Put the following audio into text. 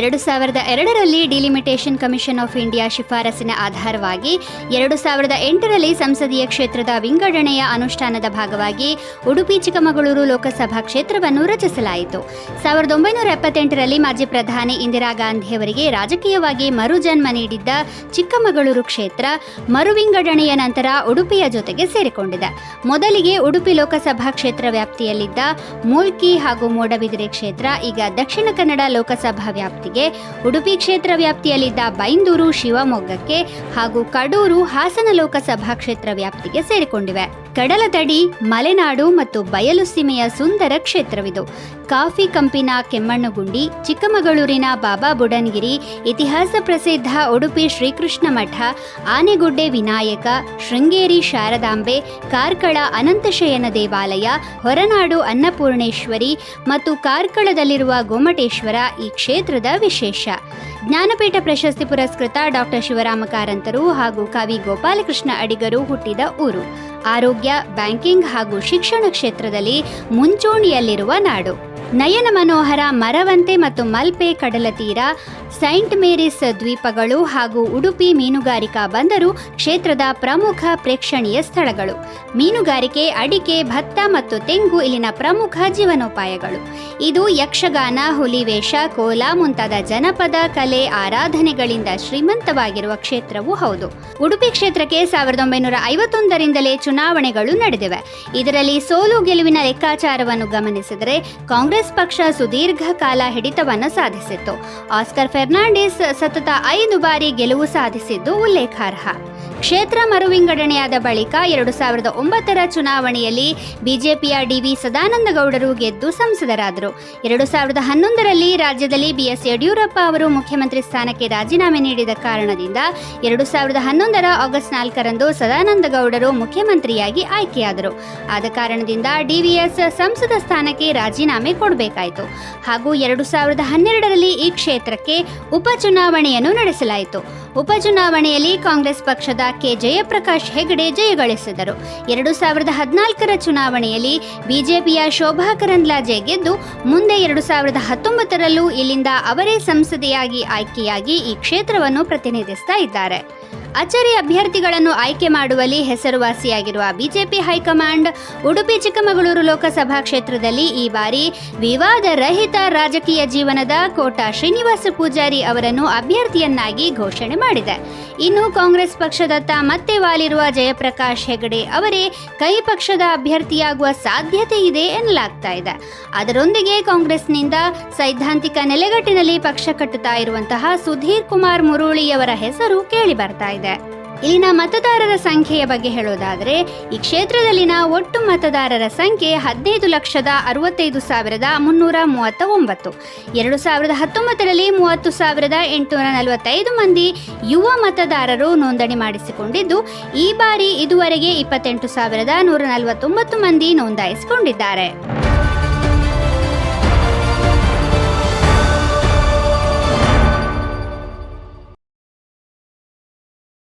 ಎರಡು ಸಾವಿರದ ಎರಡರಲ್ಲಿ ಡಿಲಿಮಿಟೇಷನ್ ಕಮಿಷನ್ ಆಫ್ ಇಂಡಿಯಾ ಶಿಫಾರಸಿನ ಆಧಾರವಾಗಿ ಎರಡು ಸಾವಿರದ ಎಂಟರಲ್ಲಿ ಸಂಸದೀಯ ಕ್ಷೇತ್ರದ ವಿಂಗಡಣೆಯ ಅನುಷ್ಠಾನದ ಭಾಗವಾಗಿ ಉಡುಪಿ, ಚಿಕ್ಕಮಗಳೂರು ಲೋಕಸಭಾ ಕ್ಷೇತ್ರವನ್ನು ರಚಿಸಲಾಯಿತು. ಸಾವಿರದ ಒಂಬೈನೂರ ಎಪ್ಪತ್ತೆಂಟರಲ್ಲಿ ಮಾಜಿ ಪ್ರಧಾನಿ ಇಂದಿರಾ ಗಾಂಧಿಯವರಿಗೆ ರಾಜಕೀಯವಾಗಿ ಮರುಜನ್ಮ ನೀಡಿದ್ದ ಚಿಕ್ಕಮಗಳೂರು ಕ್ಷೇತ್ರ ಮರು ವಿಂಗಡಣೆಯ ನಂತರ ಉಡುಪಿಯ ಜೊತೆಗೆ ಸೇರಿಕೊಂಡಿದೆ. ಮೊದಲಿಗೆ ಉಡುಪಿ ಲೋಕಸಭಾ ಕ್ಷೇತ್ರ ವ್ಯಾಪ್ತಿಯಲ್ಲಿದ್ದ ಮೂಲ್ಕಿ ಹಾಗೂ ಮೂಡಬಿದಿರೆ ಕ್ಷೇತ್ರ, ಈಗ ದಕ್ಷಿಣ ಕನ್ನಡ ಲೋಕಸಭಾ ವ್ಯಾಪ್ತಿಗೆ ಉಡುಪಿ ಕ್ಷೇತ್ರ ವ್ಯಾಪ್ತಿಯಲ್ಲಿದ್ದ ಬೈಂದೂರು ಶಿವಮೊಗ್ಗಕ್ಕೆ ಹಾಗೂ ಕಡೂರು ಹಾಸನ ಲೋಕಸಭಾ ಕ್ಷೇತ್ರ ವ್ಯಾಪ್ತಿಗೆ ಸೇರಿಕೊಂಡಿವೆ. ಕಡಲತಡಿ ಮಲೆನಾಡು ಮತ್ತು ಬಯಲು ಸೀಮೆಯ ಸುಂದರ ಕ್ಷೇತ್ರವಿದು. ಕಾಫಿ ಕಂಪಿನ ಕೆಮ್ಮಣ್ಣುಗುಂಡಿ, ಚಿಕ್ಕಮಗಳೂರಿನ ಬಾಬಾ ಬುಡನ್ಗಿರಿ, ಇತಿಹಾಸ ಪ್ರಸಿದ್ಧ ಉಡುಪಿ ಶ್ರೀಕೃಷ್ಣ ಮಠ, ಆನೆಗುಡ್ಡೆ ವಿನಾಯಕ, ಶೃಂಗೇರಿ ಶಾರದಾಂಬೆ, ಕಾರ್ಕಳ ಅನಂತಶಯನ ದೇವಾಲಯ, ಹೊರನಾಡು ಅನ್ನಪೂರ್ಣೇಶ್ವರಿ ಮತ್ತು ಕಾರ್ಕಳದಲ್ಲಿರುವ ಗೊಮ್ಮಟೇಶ್ವರ ಈ ಕ್ಷೇತ್ರದ ವಿಶೇಷ. ಜ್ಞಾನಪೀಠ ಪ್ರಶಸ್ತಿ ಪುರಸ್ಕೃತ ಡಾಕ್ಟರ್ ಶಿವರಾಮ ಕಾರಂತರು ಹಾಗೂ ಕವಿ ಗೋಪಾಲಕೃಷ್ಣ ಅಡಿಗರು ಹುಟ್ಟಿದ ಊರು. ಆರೋಗ್ಯ ಬ್ಯಾಂಕಿಂಗ್ ಹಾಗೂ ಶಿಕ್ಷಣ ಕ್ಷೇತ್ರದಲ್ಲಿ ಮುಂಚೂಣಿಯಲ್ಲಿರುವ ನಾಡು. ನಯನ ಮನೋಹರ, ಮರವಂತೆ ಮತ್ತು ಮಲ್ಪೆ ಕಡಲತೀರ ಸೈಂಟ್ ಮೇರಿಸ್ ದ್ವೀಪಗಳು ಹಾಗೂ ಉಡುಪಿ ಮೀನುಗಾರಿಕಾ ಬಂದರು ಕ್ಷೇತ್ರದ ಪ್ರಮುಖ ಪ್ರೇಕ್ಷಣೀಯ ಸ್ಥಳಗಳು. ಮೀನುಗಾರಿಕೆ, ಅಡಿಕೆ, ಭತ್ತ ಮತ್ತು ತೆಂಗು ಇಲ್ಲಿನ ಪ್ರಮುಖ ಜೀವನೋಪಾಯಗಳು. ಇದು ಯಕ್ಷಗಾನ ಹುಲಿವೇಷ ಕೋಲ ಮುಂತಾದ ಜನಪದ, ಕಲೆ, ಆರಾಧನೆಗಳಿಂದ ಶ್ರೀಮಂತವಾಗಿರುವ ಕ್ಷೇತ್ರವೂ ಹೌದು. ಉಡುಪಿ ಕ್ಷೇತ್ರಕ್ಕೆ ಸಾವಿರದ ಒಂಬೈನೂರ ಐವತ್ತೊಂದರಿಂದಲೇ ಚುನಾವಣೆಗಳು ನಡೆದಿವೆ. ಇದರಲ್ಲಿ ಸೋಲು ಗೆಲುವಿನ ಲೆಕ್ಕಾಚಾರವನ್ನು ಗಮನಿಸಿದರೆ ಕಾಂಗ್ರೆಸ್ ಪಕ್ಷ ಸುದೀರ್ಘ ಕಾಲ ಹಿಡಿತವನ್ನು ಸಾಧಿಸಿತ್ತು. ಆಸ್ಕರ್ ಫೆರ್ನಾಂಡಿಸ್ ಸತತ ಐದು ಬಾರಿ ಗೆಲುವು ಸಾಧಿಸಿದ್ದು ಉಲ್ಲೇಖಾರ್ಹ. ಕ್ಷೇತ್ರ ಮರುವಿಂಗಡಣೆಯಾದ ಬಳಿಕ ಎರಡು ಸಾವಿರದ ಒಂಬತ್ತರ ಚುನಾವಣೆಯಲ್ಲಿ ಬಿಜೆಪಿಯ ಡಿವಿ ಸದಾನಂದಗೌಡರು ಗೆದ್ದು ಸಂಸದರಾದರು. ಎರಡು ಸಾವಿರದ ಹನ್ನೊಂದರಲ್ಲಿ ರಾಜ್ಯದಲ್ಲಿ ಬಿಎಸ್ ಯಡಿಯೂರಪ್ಪ ಅವರು ಮುಖ್ಯಮಂತ್ರಿ ಸ್ಥಾನಕ್ಕೆ ರಾಜೀನಾಮೆ ನೀಡಿದ ಕಾರಣದಿಂದ ಎರಡು ಸಾವಿರದ ಹನ್ನೊಂದರ ಆಗಸ್ಟ್ ನಾಲ್ಕರಂದು ಸದಾನಂದಗೌಡರು ಮುಖ್ಯಮಂತ್ರಿಯಾಗಿ ಆಯ್ಕೆಯಾದರು. ಆದ ಕಾರಣದಿಂದ ಡಿವಿಎಸ್ ಸಂಸದ ಸ್ಥಾನಕ್ಕೆ ರಾಜೀನಾಮೆ ಕೊಡಬೇಕಾಯಿತು ಹಾಗೂ ಎರಡು ಸಾವಿರದ ಹನ್ನೆರಡರಲ್ಲಿ ಈ ಕ್ಷೇತ್ರಕ್ಕೆ ಉಪಚುನಾವಣೆಯನ್ನು ನಡೆಸಲಾಯಿತು. ಉಪಚುನಾವಣೆಯಲ್ಲಿ ಕಾಂಗ್ರೆಸ್ ಪಕ್ಷದ ಕೆ. ಜಯಪ್ರಕಾಶ್ ಹೆಗಡೆ ಜಯಗಳಿಸಿದರು. ಎರಡು ಸಾವಿರದ ಹದಿನಾಲ್ಕರ ಚುನಾವಣೆಯಲ್ಲಿ ಬಿಜೆಪಿಯ ಶೋಭಾ ಕರಂದ್ಲಾಜೆ ಗೆದ್ದು ಮುಂದೆ ಎರಡು ಸಾವಿರದ ಹತ್ತೊಂಬತ್ತರಲ್ಲೂ ಇಲ್ಲಿಂದ ಅವರೇ ಸಂಸದೆಯಾಗಿ ಆಯ್ಕೆಯಾಗಿ ಈ ಕ್ಷೇತ್ರವನ್ನು ಪ್ರತಿನಿಧಿಸ್ತಾ ಇದ್ದಾರೆ. ಅಚ್ಚರಿ ಅಭ್ಯರ್ಥಿಗಳನ್ನು ಆಯ್ಕೆ ಮಾಡುವಲ್ಲಿ ಹೆಸರುವಾಸಿಯಾಗಿರುವ BJP high command, Udupi, Chikkamagaluru Lok Sabha ಕ್ಷೇತ್ರದಲ್ಲಿ ಈ ಬಾರಿ ವಿವಾದ ರಹಿತ ರಾಜಕೀಯ ಜೀವನದ ಕೋಟಾ ಶ್ರೀನಿವಾಸ ಪೂಜಾರಿ ಅವರನ್ನು ಅಭ್ಯರ್ಥಿಯನ್ನಾಗಿ ಘೋಷಣೆ ಮಾಡಿದೆ. ಇನ್ನು ಕಾಂಗ್ರೆಸ್ ಪಕ್ಷದತ್ತ ಮತ್ತೆ ವಾಲಿರುವ ಜಯಪ್ರಕಾಶ್ ಹೆಗಡೆ ಅವರೇ ಕೈ ಪಕ್ಷದ ಅಭ್ಯರ್ಥಿಯಾಗುವ ಸಾಧ್ಯತೆ ಇದೆ ಎನ್ನಲಾಗ್ತಾ ಇದೆ. ಅದರೊಂದಿಗೆ ಕಾಂಗ್ರೆಸ್ನಿಂದ ಸೈದ್ಧಾಂತಿಕ ನೆಲೆಗಟ್ಟಿನಲ್ಲಿ ಪಕ್ಷ ಕಟ್ಟುತ್ತಾ ಇರುವಂತಹ ಸುಧೀರ್ ಕುಮಾರ್ ಮುರುಳಿಯವರ ಹೆಸರು ಕೇಳಿ ಬರ್ತಾ ಇದೆ. ಇಲ್ಲಿನ ಮತದಾರರ ಸಂಖ್ಯೆಯ ಬಗ್ಗೆ ಹೇಳೋದಾದರೆ, ಈ ಕ್ಷೇತ್ರದಲ್ಲಿನ ಒಟ್ಟು ಮತದಾರರ ಸಂಖ್ಯೆ ಹದಿನೈದು ಲಕ್ಷದ ಅರವತ್ತೈದು ಸಾವಿರದ ಮುನ್ನೂರ ಮೂವತ್ತ ಒಂಬತ್ತು ಎರಡು ಸಾವಿರದ ಹತ್ತೊಂಬತ್ತರಲ್ಲಿ ಮೂವತ್ತು ಸಾವಿರದ ಎಂಟುನೂರ ನಲವತ್ತೈದು ಮಂದಿ ಯುವ ಮತದಾರರು ನೋಂದಣಿ ಮಾಡಿಸಿಕೊಂಡಿದ್ದು, ಈ ಬಾರಿ ಇದುವರೆಗೆ ಇಪ್ಪತ್ತೆಂಟು ಸಾವಿರದ ನೂರ ನಲವತ್ತೊಂಬತ್ತು ಮಂದಿ ನೋಂದಾಯಿಸಿಕೊಂಡಿದ್ದಾರೆ.